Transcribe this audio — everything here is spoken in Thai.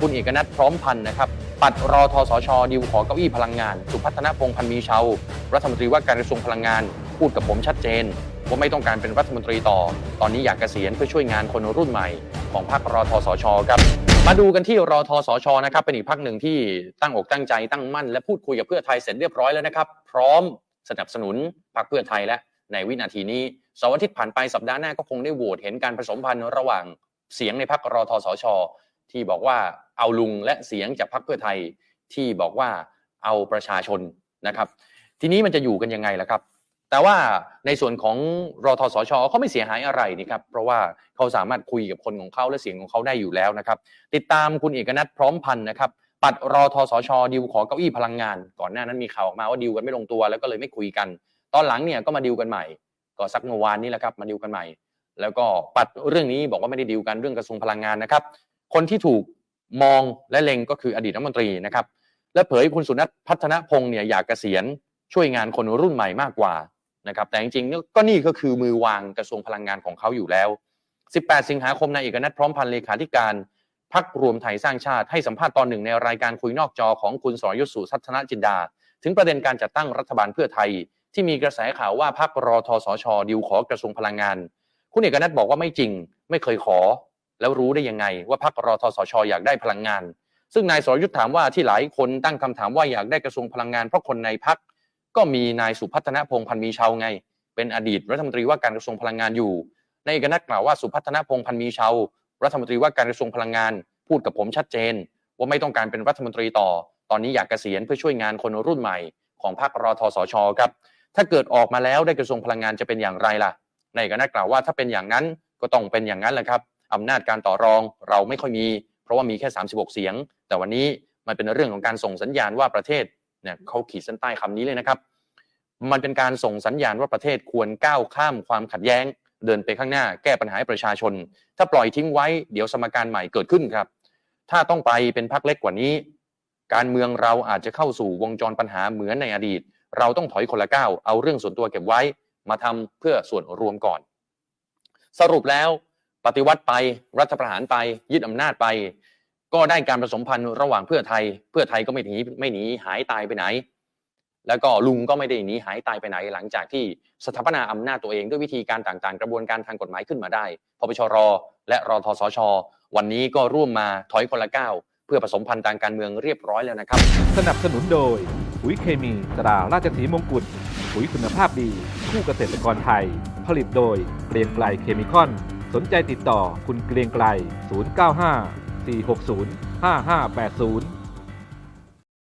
คุณเอกนัทพร้อมพันธ์นะครับ ปัดรอทสชดิวขอเก้าอี้พลังงาน สุพัฒนพงษ์พันธ์มีเชารัฐมนตรีว่าการกระทรวงพลังงาน พูดกับผมชัดเจนว่าไม่ต้องการเป็นรัฐมนตรีต่อ ตอนนี้อยากเกษียณเพื่อช่วยงานคนรุ่นใหม่ ของพรรครอทสชครับ มาดูกันที่รอทสชนะครับ เป็นอีกพักหนึ่งที่ตั้งอกตั้งใจตั้งมั่น และพูดคุยกับเพื่อไทยเสร็จเรียบร้อยแล้วนะครับ พร้อมสนับสนุนพรรคเพื่อไทยและในวินาทีนี้สาร์อาทิตย์ผ่านไปสัปดาห์หน้าก็คงได้โหวตเห็นการผสมพันธ์ระหว่างเสียงในพรรครอทสช ที่บอกว่าเอาลุงและเสียงจากพรรคเพื่อไทยที่บอกว่าเอาประชาชนนะครับ ทีนี้มันจะอยู่กันยังไงล่ะครับ แต่ว่าในส่วนของรอทสชเขาไม่เสียหายอะไรนี่ครับเพราะว่าเขาสามารถคุยกับคนของเขาและเสียงของเขาได้อยู่แล้วนะครับ ติดตามคุณเอกนัทพร้อมพันธ์นะครับปัดรอทสชดิวขอเก้าอี้พลังงาน ก่อนหน้านั้นมีข่าวออกมาว่าดิวกันไม่ลงตัวแล้วก็เลยไม่คุยกัน ตอนหลังเนี่ยก็มาดิวกันใหม่ ก็สักเมื่อวานนี้แหละครับมาดิวกันใหม่ แล้วก็ปัดเรื่องนี้บอกว่าไม่ได้ดิวกันเรื่องกระทรวงพลังงานนะครับ คนที่ถูกมองและเล็งก็คืออดีตรัฐมนตรีนะครับและเผยคุณสุนัทพัฒนพงศ์เนี่ยอยากเกษียณช่วยงานคนรุ่นใหม่มากกว่านะครับแต่จริงๆก็นี่ก็คือมือวางกระทรวงพลังงานของเขาอยู่แล้ว 18 สิงหาคมนายเอกนัทพร้อมพันธ์เลขาธิการพักรวมไทยสร้างชาติให้สัมภาษณ์ตอนหนึ่งในรายการคุยนอกจอของคุณสรยุทธสุทัศนจินดา ถึงประเด็นการจัดตั้งรัฐบาลเพื่อไทย ที่มีกระแสข่าวว่าพักรอทสชดิวขอกระทรวงพลังงาน คุณเอกนัทบอกว่าไม่จริง ไม่เคยขอ แล้วรู้ได้ยังไง ว่าพักรอทสชอยากได้พลังงาน ซึ่งนายสรยุทธ์ถามว่าที่หลายคนตั้งคำถามว่าอยากได้กระทรวงพลังงานเพราะคนในพักก็มีนายสุพัฒนพงพันธ์มีชาวไง เป็นอดีตรัฐมนตรีว่าการกระทรวงพลังงานอยู่ ในเอกนัทกล่าวว่าสุพัฒนพงพันธ์มีชาวรัฐมนตรีว่าการกระทรวงพลังงาน พูดกับผมชัดเจน ว่าไม่ต้องการเป็นรัฐมนตรีต่อ ตอนนี้อยากเกษียณเพื่อช่วยงานคนรุ่นใหม่ ของพรรครอทสชครับ ถ้าเกิดออกมาแล้วได้กระทรวงพลังงานจะเป็นอย่างไรล่ะ ในเอกนัทกล่าวว่าถ้าเป็นอย่างนั้นก็ต้องเป็นอย่างนั้นแหละครับ อำนาจการต่อรองเราไม่ค่อยมี เพราะว่ามีแค่ 36 เสียง แต่วันนี้มันเป็นเรื่องของการส่งสัญญาณว่าประเทศเนี่ยเขาขีดเส้นใต้คำนี้เลยนะครับ มันเป็นการส่งสัญญาณว่าประเทศควรก้าวข้ามความขัดแย้ง เดินไปข้างหน้าแก้ปัญหาให้ประชาชน ถ้าปล่อยทิ้งไว้เดี๋ยวสมการใหม่เกิดขึ้นครับ ถ้าต้องไปเป็นพักเล็กกว่านี้ การเมืองเราอาจจะเข้าสู่วงจรปัญหาเหมือนในอดีต เราต้องถอยคนละก้าวเอาเรื่องส่วนตัวเก็บไว้ มาทำเพื่อส่วนรวมก่อน สรุปแล้ว ปฏิวัติไปรัฐประหารไปยึดอำนาจไป ก็ได้การผสมพันธุ์ระหว่างเพื่อไทย เพื่อไทยก็ไม่หนีไม่หนีหายตายไปไหน แล้วก็ลุงก็ไม่ได้หนีหายตายไปไหน หลังจากที่สถาปนาอำนาจตัวเองด้วยวิธีการต่างๆ กระบวนการทางกฎหมายขึ้นมาได้พปชรและรทสช วันนี้ก็ร่วมมาถอยคนละก้าวเพื่อผสมพันธุ์ทางการเมืองเรียบร้อยแล้วนะครับ สนับสนุนโดยปุ๋ยเคมีตราราชสีมงกุฎปุ๋ยคุณภาพดี คู่เกษตรกรไทย ผลิตโดยเกรียงไกลเคมีคอน นใจติดต่อคุณเกรียงไกร095 460 5580